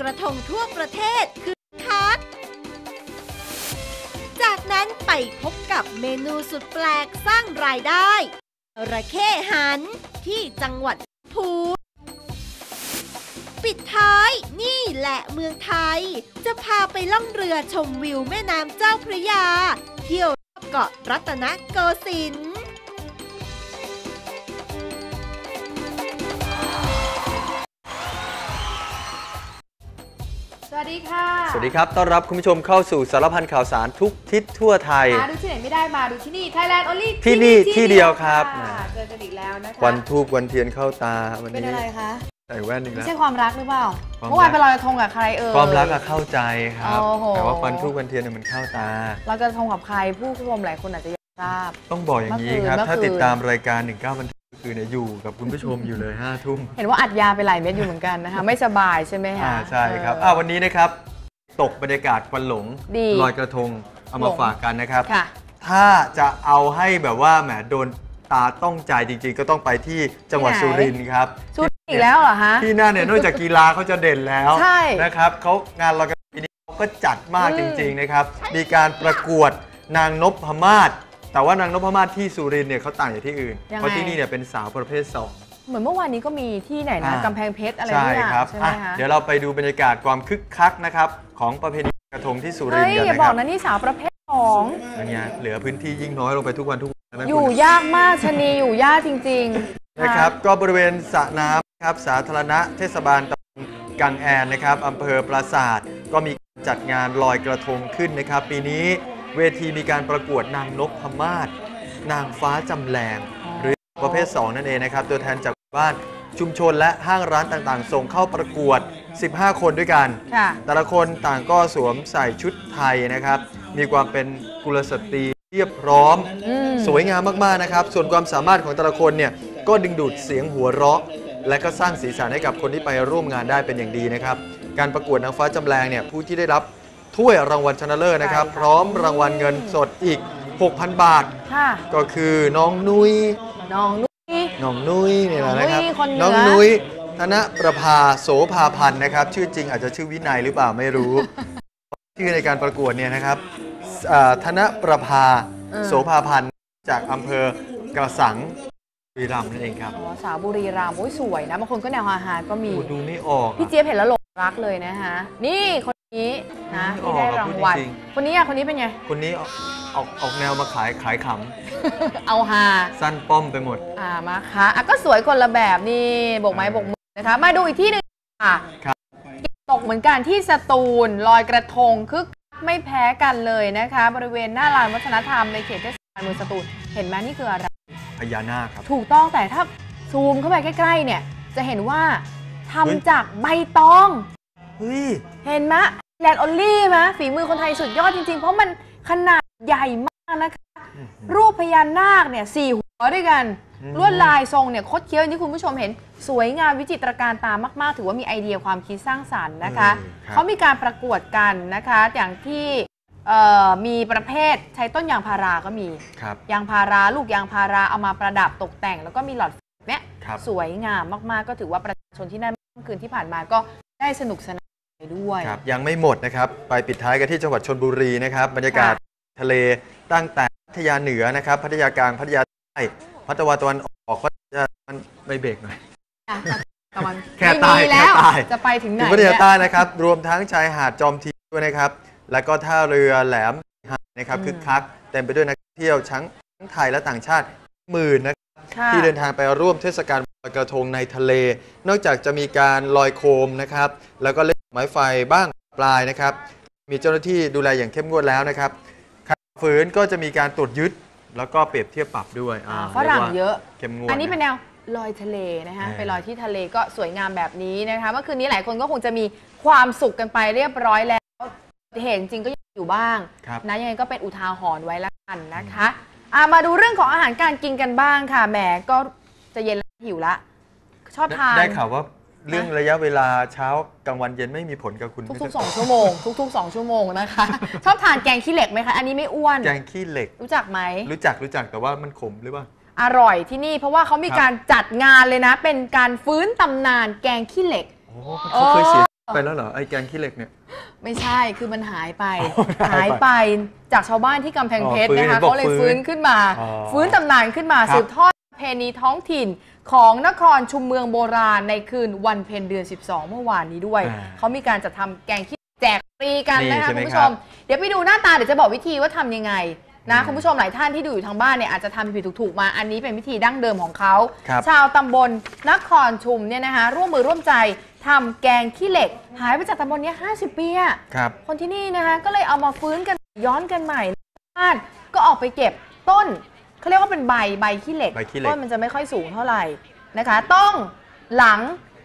กระทงทั่วประเทศคือคักจากนั้นไปพบกับเมนูสุดแปลกสร้างรายได้ระเข้หันที่จังหวัดภูปิดท้ายนี่แหละเมืองไทย จะพาไปล่องเรือชมวิวแม่น้ำเจ้าพระยา เที่ยวเกาะรัตนโกสินทร์ วัสดีค่ะ สวัสดีครับ ต้อนรับคุณผู้ชมเข้าสู่สารพันข่าวสารทุกทิศทั่วไทย หาดูที่ไหนไม่ได้มาดูที่นี่ Thailand Only ที่นี่ที่เดียวครับะเจอกันอีกแล้วนะคะวันทูบวันเทียนเข้าตาวันเป็นนี้อะไรคะ ใส่แว่นอีกไม่แล้ว ใช่ความรักหรือเปล่า ความรัก เมื่อวานไปลอยกระทงกับใครเอ่ย ความรักอะเข้าใจครับ โอ้โห แต่ว่าวันทูบวันเทียนเนี่ยมันเข้าตาลอยกระทงกับใครผู้ชมหลายคนอาจจะอยากทราบ ต้องบอกอย่างนี้ครับ เมื่อคืน ถ้าเมื่อคืนติดตามรายการ 19วัน คือเนี่ยอยู่กับคุณผู้ชมอยู่เลย5้าทุ่มเห็นว่าอัดยาไปหลายเม็ดอยู่เหมือนกันนะคะ ไม่สบายใช่ไหมคะอ่าใช่ครับเออ อ่าวันนี้นะครับ ตกบรรยากาศควันหลงดีลอยกระทงเอาหลมางฝากกันนะครับ ค่ะ ถ้าจะเอาให้แบบว่าแหมโดนตาต้องใจจริง ๆ ก็ต้องไปที่จังหวัดที่ไหนสุรินทร์ครับ ชุดอีกแล้วเหรอฮะ ที่นั่นเนี่ยนอกจากกีฬาเขาจะเด่นแล้วใช่นะครับเขางานลอยกระทงปีนี้เขาก็จัดมากอืมจริง ๆ นะครับ มีการประกวดนางนพมาศ แต่ว่านางนพมาศที่สุรินทร์เนี่ยเขาต่างจากที่อื่นเพราะที่นี่เนี่ยเป็นสาวประเภทสอง เหมือนเมื่อวานนี้ก็มีที่ไหนนะอ่ากำแพงเพชรอะไรใช่นี่ครับใช่ไหมอะคะเดี๋ยวเราไปดูบรรยากาศความคึกคักนะครับของประเพณีกระทงที่สุรินเฮ้ทยร์กันอย่านะบคอรักบนะนี่สาวประเภทสองอันเนี้ยเหลือพื้นที่ยิ่งน้อยลงไปทุกวันทุกวันนะอยู่คุณยากมากชะนีอยู่ยากจริงๆนะครับก็บริเวณสระน้ำครับสาธารณะเทศบาลตำบลกังแอนนะครับอำเภอปราสาทก็มีการจัดงานลอยกระทงขึ้นนะครับ ปีนี้ เวทีมีการประกวดนางนพมาศนางฟ้าจำแรงหรือประเภท 2 นั่นเองนะครับ ตัวแทนจากบ้านชุมชนและห้างร้านต่างๆ ส่งเข้าประกวด 15 คนด้วยกัน ค่ะ แต่ละคนต่างก็สวมใส่ชุดไทยนะครับ มีความเป็นกุลสตรีเรียบพร้อม อืม สวยงามมากๆนะครับ ส่วนความสามารถของแต่ละคนเนี่ยก็ดึงดูดเสียงหัวเราะ และก็สร้างสีสันให้กับคนที่ไปร่วมงานได้เป็นอย่างดีนะครับ การประกวดนางฟ้าจำแรงเนี่ยผู้ที่ได้รับ ถ้วยรางวัลชนะเลิศนะครับใช่ค่ะพร้อมรางวัลเงินสดอีก 6,000 บาท ค่ะ ก็คือน้องนุ้ยน้องนุ้ย น้องนุ้ยเนี่ยแหละนะครับ น้องนุ้ยคนเหนือน้องนุ้ยธนประภาโสภาพันธ์นะครับ ชื่อจริงอาจจะชื่อวินัยหรือเปล่าไม่รู้ ชื่อในการประกวดเนี่ยนะครับอ่าธนประภาเออ โสภาพันธ์จากอำเภอกระสังบุรีรัมย์นั่นเองครับอ๋อสาวบุรีรัมย์โอ้ยสวยนะบางคนก็แนวฮาฮาๆก็มี โอ้ดูไม่ออกพี่อะเจี๊ยบเห็นแล้วหลงรักเลยนะคะนี่คน นี้นะไม่อที่อกได้อะรางวัลพูดจริง คนนี้อะคนนี้เป็นไง คนนี้ออกออกออกแนวมาขายขายขเอาฮาำสั้นป้อมไปหมด อ่ามาค่ะอะก็สวยคนละแบบนี่โบกไม้โบกมือนะคะมาดูอีกที่หนึ่งค่ะครับ ตกเหมือนกันที่สตูลลอยกระทงคึกคักไม่แพ้กันเลยนะคะ บริเวณหน้าลานวัฒนธรรมในเขตเทศบาลเมืองสตูลเห็นไหมนี่คืออะไร พญานาคครับ ถูกต้องแต่ถ้าซูมเข้าไปใกล้ ๆ เนี่ย จะเห็นว่าทำเฮ้ยจากใบตอง เฮ้ย เห็นไหมแลนด์ออลลี่ไหมฝีมือคนไทยสุดยอดจริง ๆ เพราะมันขนาดใหญ่มากนะคะ รูปพญานาคเนี่ยสี่หัวด้วยกัน อืม ลวดลายทรงเนี่ยคดเคี้ยวอย่างที่คุณผู้ชมเห็น สวยงามวิจิตรการตามากๆ ถือว่ามีไอเดียความคิดสร้างสรรค์นะคะ เออครับ เขามีการประกวดกันนะคะ อย่างที่เอ่อมีประเภทใช้ต้นยางพาราก็มี ครับ ยางพาราลูกยางพาราเอามาประดับตกแต่ง แล้วก็มีหลอดไฟเนี่ยครับ สวยงามมากๆ ก็ถือว่าประชาชนที่นั่นเมื่อคืนที่ผ่านมาก็ได้สนุกสนานไป ด้วย ครับยังไม่หมดนะครับ ไปปิดท้ายกันที่จังหวัดชนบุรีนะครับ บรรยากาศทะเลตั้งแต่พัทยาเหนือนะครับ พัทยากลางพัทยาใต้พัทวาตะวันออกพัทยามันไม่เบรกหน่อย อะตะวันแค่ไม่ใต้มีแล้วแค่ใต้ จะไปถึงไหนถึงพัทยาเนี่ยใต้นะครับ รวมทั้งชายหาดจอมทีด้วยนะครับ แล้วก็ท่าเรือแหลมหาดนะครับอืมคึกคักเต็มไปด้วยนักท่องเที่ยวทั้งทั้งไทยและต่างชาติหมื่นนะครับค่ะที่เดินทางไปร่วมเทศกาลลอยกระทงในทะเล นอกจากจะมีการลอยโคมนะครับ แล้วก็เล่น ไม้ไฟบ้างปลายนะครับ มีเจ้าหน้าที่ดูแลอย่างเข้มงวดแล้วนะครับใครฝืนก็จะมีการตรวจยึดแล้วก็เปรียบเทียบปรับด้วยอ่าอ่าฝรั่งรีกว่าเยอะ เข้มงวด อันนี้เป็นแนวลอยทะเลนะคะเออไปลอยที่ทะเลก็สวยงามแบบนี้นะคะเมื่อคืนนี้หลายคนก็คงจะมีความสุขกันไปเรียบร้อยแล้วเหตุจริงๆก็ยังอยู่บ้างครับนะยังไงก็เป็นอุทาหรณ์ไว้ละกันนะคะอะมาดูเรื่องของอาหารการกินกันบ้างค่ะแหมก็จะเย็นแล้วหิวละ ชอบทานได้ข่าวว่า เรื่องระยะเวลาเช้ากลางวันเย็นไม่มีผลกับคุณทุกๆสองชั่วโมง ทุกๆสองชั่วโมงนะคะ ชอบทานแกงขี้เหล็กไหมคะ อันนี้ไม่อ้วน แกงขี้เหล็ก รู้จักไหม รู้จักรู้จักแต่ว่ามันขมหรือเปล่า อร่อยที่นี่เพราะว่าเขามีครับการจัดงานเลยนะ เป็นการฟื้นตำนานแกงขี้เหล็กโอ้เขาเคยเสียไปแล้วเหรอไอ้แกงขี้เหล็กเนี่ย ไม่ใช่คือมันหายไป หายไปหายไปจากชาวบ้านที่กำแพงเพชรอ๋อฟื้นนะคะเห็นบอกเขาเลยฟื้ฟื้นนขึ้นมาอ๋อฟื้นตำนานขึ้นมาครับสืบทอดประ เพณีท้องถิ่นของนครชุมเมืองโบราณในคืนวันเพ็ญเดือน 12 เมื่อวานนี้ด้วย อ่าเขามีการจัดทำแกงขี้แจกฟรีกันนี่นะคะใช่ไหมคุณผู้คชรับมเดี๋ยวไปดูหน้าตาเดี๋ยวจะบอกวิธีว่าทำยังไงนะอืมคุณผู้ชมหลายท่านที่ดูอยู่ทางบ้านเนี่ยอาจจะทำผิดๆถูกๆมาอันนี้เป็นวิธีดั้งเดิมของเขา ครับ ชาวตำบลนครชุมเนี่ยนะคะร่วมมือร่วมใจทำแกงขี้เหล็ก หายไปจากตำบลเนี้ย50 ปีอะ ครับ คนที่นี่นะคะก็เลยเอามาฟื้นกันย้อนกันใหม่บ้านก็ออกไปเก็บต้น เขาเรียกว่าเป็นใบใบขี้เหล็กใบขี้เหล็ก ต้นมันจะไม่ค่อยสูงเท่าไหร่นะคะ ต้องหลัง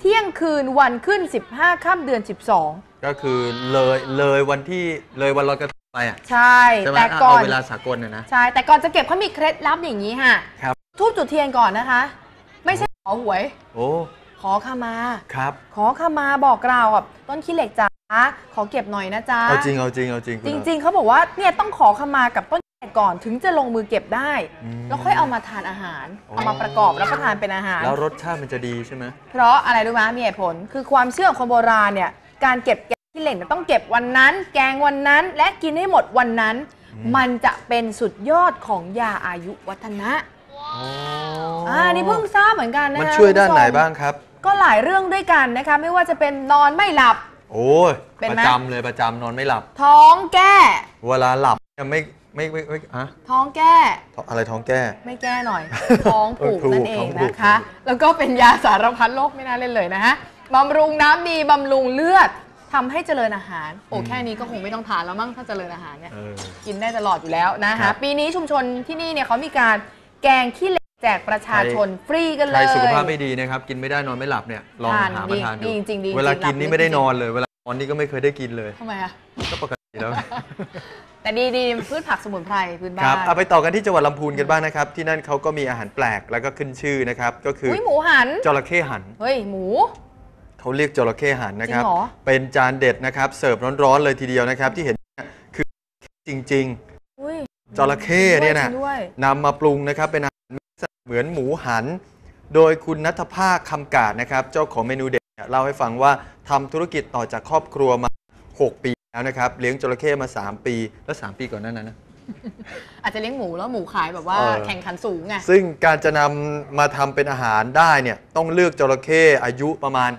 เที่ยงคืนวันขึ้น 15ค่ำเดือน 12 ก็คือเลยเลยวันที่เลยวันลอยกระทงไปอะใช่ ใช่ไหมแต่อะก่อเอานเวลาสากลนะนะ ใช่ แต่ก่อนจะเก็บเขามีเคล็ดลับอย่างนี้ค่ะครับ ทูบจุดเทียนก่อนนะคะ ไม่ใช่ขอหวย โอ้ขอขมา ครับขอขมาบอกกล่าวกับต้นขี้เหล็กจ้าขอเก็บหน่อยนะจ๊ะเอาจริงเอาจริงเอาจริงคุณจเหอริง ๆเขาบอกว่าเนี่ยต้องขอขมากับต้นแข กก่อนถึงจะลงมือเก็บได้ อืม แล้วค่อยเอามาทานอาหารอ๋อเอามาประกอบรับประทานเป็นอาหาร แล้วรสชาติมันจะดีใช่ไหม เพราะอะไรรู้ไหมมีเหตุผล คือความเชื่อของคนโบราณเนี่ยการเก็บแกงขี้เหล็กเนี่ยต้องเก็บวันนั้น แกงวันนั้น และกินให้หมดวันนั้นมันจะเป็นสุดยอดของยาอายุวัฒนะอ๋ออ่านี่เพิ่งทราบเหมือนกันนะคะมันช่วยด้านไหนคุณผู้ชมบ้างครับ ก็หลายเรื่องด้วยกันนะคะ ไม่ว่าจะเป็นนอนไม่หลับ โอ้ยเป็นปไหม ระจำเลยประจำนอนไม่หลับ ท้องแก้ เวลาหลับเนี่ยไม่ ไม่ไม่ไม่ฮะท้องแก้ อะไรท้องแก้ ไม่แก้หน่อย ท้องผูกเออผูกนั่นเอท้งองผูกนะคะ แล้วก็เป็นยาสารพัดโรคไม่น่าเล่นเลยนะฮะบำรุงน้ำดีบำรุงเลือดทำให้เจริญอาหาร โอ้แค่นี้ก็คงไม่ต้องทานแล้วมั้งถ้าเจริญอาหารเนี่ยเออกินได้ตลอดอยู่แล้วนะครัคะบปีนี้ชุมชนที่นี่เนี่ยเขามีการแกงขี้เหล็กแจกประชาชนฟรีกันใคเลรยสุขภาพไม่ดีนะครับกินไม่ได้นอนไม่หลับเนี่ยลองทานหาดีมาทานดูดีจริงๆดีเวลาจริงๆกินนี่หลับไม่ได้จริงๆนอนเลย เวลานอนนี่ก็ไม่เคยได้กินเลยทำไมอะก็ปกติแล้ว แต่ดีดีพืชผักสมุนไพรพื้นบ้าครับนเอาไปต่อกันที่จังหวัดลำพูนกันบ้างนะครับ ที่นั่นเขาก็มีอาหารแปลกแล้วก็ขึ้นชื่อนะครับ ก็คือออุ้ยหมูหัน จระเข้หัน เฮ้ย หมู เขาเรียกจระเข้หันนะครับ จริงเหรอ เป็นจานเด็ดนะครับ เสิร์ฟร้อนๆเลยทีเดียวนะครับ ที่เห็นเนี่ยคือจริง อุ้ยๆ จระเข้เนี่ยนะจริงด้วย นำมาปรุงนะครับเป็นอาหารเหมือนหมูหัน โดยคุณนัทภาคคำกาดนะครับ เจ้าของเมนูเด็ดเนี่ยเล่าให้ฟังว่าทำธุรกิจต่อจากครอบครัวมา 6 ปี แล้วนะครับเลี้ยงจระเข้มา 3 ปี แล้ว 3 ปีก่อนหนั้นนะ อาจจะเลี้ยงหมูแล้วหมูขายแบบว่าเออ แข่งขันสูงไง ซึ่งการจะนำมาทำเป็นอาหารได้เนี่ยต้องเลือกจระเข้อายุประมาณ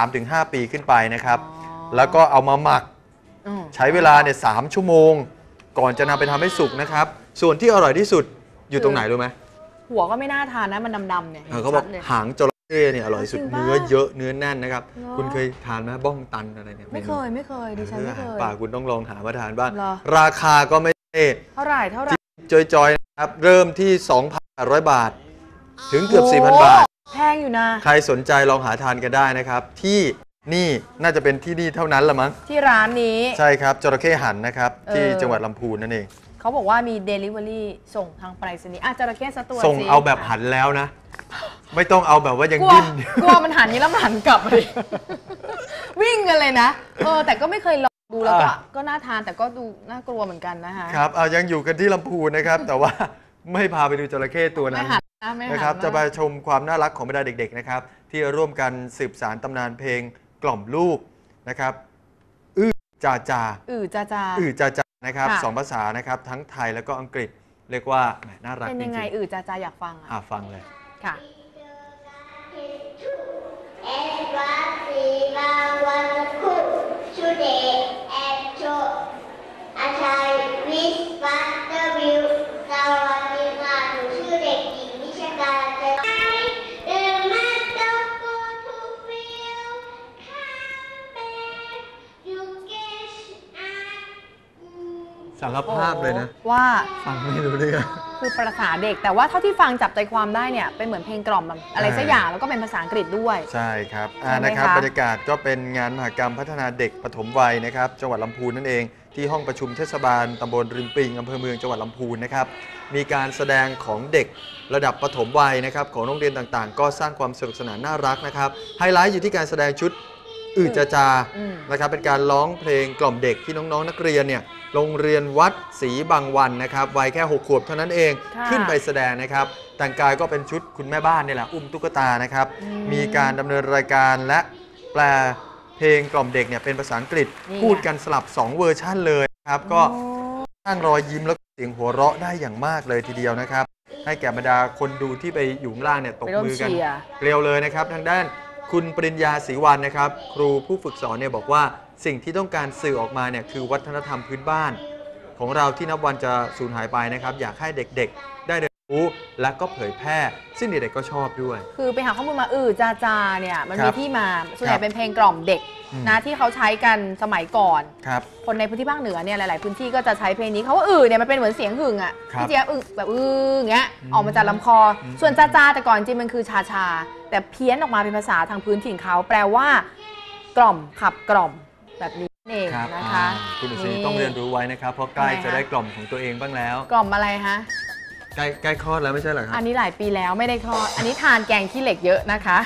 3-5 ปีขึ้นไปนะครับ อ๋อ แล้วก็เอามาหมัก อืมใช้เวลาเนี่ยสามชั่วโมง ก่อนจะนำไปทำให้สุกนะครับ ส่วนที่อร่อยที่สุดอยู่ตรงไหนรู้ไหมหัวก็ไม่น่าทานนะมันดำๆเนี่ยห็นเออเขาบอกชัดเลย หางจระ เข้เนี่ยอร่อยสุดจริงปะเนื้อเยอะเนื้อแน่นนะครับเหรอ คุณเคยทานไหมบ้องตันอะไรเนี่ยไม่เคยไม่เคยดิฉันไม่เคออยหารป่าคุณต้องลองหามาทานบ้างเหรอ ราคาก็ไม่เท่เท่าไหร่เท่าไหร่จอยๆนะครับ เริ่มที่ 2,800 บาท ถึงเกือบโ4,000 บาท แพงอยู่นะ ใครสนใจลองหาทานกันได้นะครับ ที่นี่น่าจะเป็นที่นี่เท่านั้นละมั้ง ที่ร้านนี้ ใช่ครับจระเข้หันนะครับ ที่เออ จังหวัดลำพูนนั่นเอง เขาบอกว่ามี Delivery ส่งทางไปรษณีย์อาจระเข้สักตัวส่งสิเอาแบบหันแล้วนะ ไม่ต้องเอาแบบว่ายังกลัวดิ้น กลัวมันหันนี้แล้วมันหันกลับเลย วิ่งกันเลยนะ เออ แต่ก็ไม่เคยลองดูแล้วก็อะก็น่าทานแต่ก็ดูน่ากลัวเหมือนกันนะคะครับเอายังอยู่กันที่ลำพูนนะครับ แต่ว่าไม่พาไปดูจระเข้ตัวไม่นั้นหันนะไม่หันนะครับนจะไปชมความน่ารักของบรรดาเด็กๆนะครับ ที่ร่วมกันสืบสารตำนานเพลงกล่อมลูกนะครับอื้อจาจา อือจ้าจ้า อื้อจาจานะครับค่ะ สองภาษานะครับ ทั้งไทยแล้วก็อังกฤษ เรียกว่าแหมน่ารักเป็นจยังไงริงอือจ้าจ้าอยากฟังๆอะอ่าฟังเลย ค่ะ and สวัตเตอร์วิวสวัสดีค่ะหนูชื่อเด็กหญิงนิชการเจริญเดินมาต้อง go to field come back you get at สารภาพเลยนะ ว่า ฟังไม่รู้เรื่อง คือภาษาเด็ก แต่ว่าเท่าที่ฟังจับใจความได้เนี่ยเป็นเหมือนเพลงกล่อมแบบอะไรสักอย่างแล้วก็เป็นภาษาอังกฤษด้วย ใช่ครับอ่าใช่ไหมนะครับคะบรรยากาศก็เป็นงานมหกรรมพัฒนาเด็กปฐมวัยนะครับ จังหวัดลำพูนนั่นเอง ที่ห้องประชุมเทศบาลตำบลริมปิงอำเภอเมืองจังหวัดลำพูนนะครับมีการแสดงของเด็กระดับปฐมวัยนะครับของโรงเรียนต่างๆ ก็สร้างความสนุกสนานน่ารักนะครับไฮไลท์อยู่ที่การแสดงชุด อืดจาจาอืม นะครับเป็นการร้องเพลงกล่อมเด็กที่น้องๆ นักเรียนเนี่ยโรงเรียนวัดศรีบางวันนะครับวัยแค่ 6 ขวบเท่านั้นเองค่ะขึ้นไปแสดงนะครับ แต่งกายก็เป็นชุดคุณแม่บ้านนี่แหละอุ้มตุ๊กตานะครับ อืมมีการดำเนินรายการและแปลเพเพลงกล่อมเด็กเนี่ยเป็นภาษาอังกฤษ นี่ไง พูดกันสลับ 2 เวอร์ชั่นเลยครับก็สร้างรอยยิ้มแล้วก็เสียงหัวเราะได้อย่างมากเลยทีเดียวนะครับ ให้แก่บรรดาคนดูที่ไปอยู่ข้างล่างเนี่ยตบไปร่วมมือกันเชียร์เกลียวเลยนะครับ ทางด้าน คุณปริญญาศรีวันนะครับ ครูผู้ฝึกสอนเนี่ยบอกว่าสิ่งที่ต้องการสื่อออกมาเนี่ยคือวัฒนธรรมพื้นบ้าน ของเราที่นับวันจะสูญหายไปนะครับ อยากให้เด็กๆได้ รียนรู้และก็เผยแพร่ซึ่งเด็กๆก็ชอบด้วย คือไปหาข้อมูลมาอือจาจาเนี่ยมันครัมีบที่มาส่วนใหครัญ่บเป็นเพลงกล่อมเด็กอืม นะที่เขาใช้กันสมัยก่อน ครับ คนในพื้นที่ภาคเหนือเนี่ยหลาย ๆ พื้นที่ก็จะใช้เพลงนี้เขาว่าอือเนี่ยมันเป็นเหมือนเสียงหึ่งอะครับพี่เจี๊ยบอึแบบอืออย่างเงี้ยอืมออกมาจากลำคออมส่วนจาจาแต่ก่อนจริงมันคือชาชา แต่เพี้ยนออกมาเป็นภาษาทางพื้นถิ่นเขาแปลว่า กล่อมขับกล่อมแบบนี้เองครับนะคะ อ่าคุณอุศนีต้องเรียนรู้ไว้นะครับ เพราะใกล้ทำไมคะ จะได้กล่อมของตัวเองบ้างแล้ว กล่อมอะไรฮะใก ล้ใกล้คลอดแล้วไม่ใช่เหรอครัอับนนี้หลายปีแล้วไม่ได้คลอด อันนี้ทานแกงขี้เหล็กเยอะนะคะ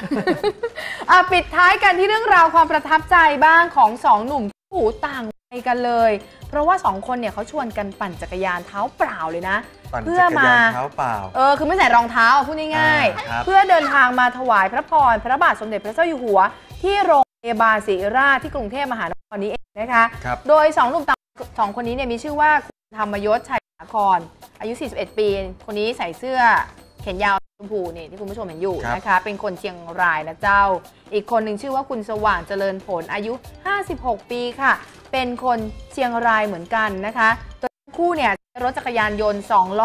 อะปิดท้ายกันที่เรื่องราวความประทับใจบ้างของสองหนุ่มคู่หูต่างวัยกันเลย เพราะว่าสองคนเนี่ยเขาชวนกันปั่นจักรยานเท้าเปล่าเลยนะ ปั่นเพื่จัอกรมายานเท้าเปล่า เออคือไม่ใส่รองเท้าอะพูดง่ายอ่าครับ ๆ เพื่อเดินทางมาถวายพระพรพระบาทสมเด็จพระเจ้าอยู่หัว ที่โรงพยาบาลศรีราชที่กรุงเทพมหานครนี้เองนะคะ ครับ โดยสองหนุ่มต่างสองคนนี้เนี่ยมีชื่อว่าคุณธรรมยศชัยสาคร อายุ 41 ปี คนนี้ใส่เสื้อแขนยาวชมพูนี่ที่คุณผู้ชมเห็นอยู่ครับนะคะ เป็นคนเชียงรายนะเจ้า อีกคนหนึ่งชื่อว่าคุณสว่างเจริญผลอายุ 56 ปีค่ะ เป็นคนเชียงรายเหมือนกันนะคะโดยทั้งคู่เนี่ยใช้รถจักรยานยนต์สองล้อ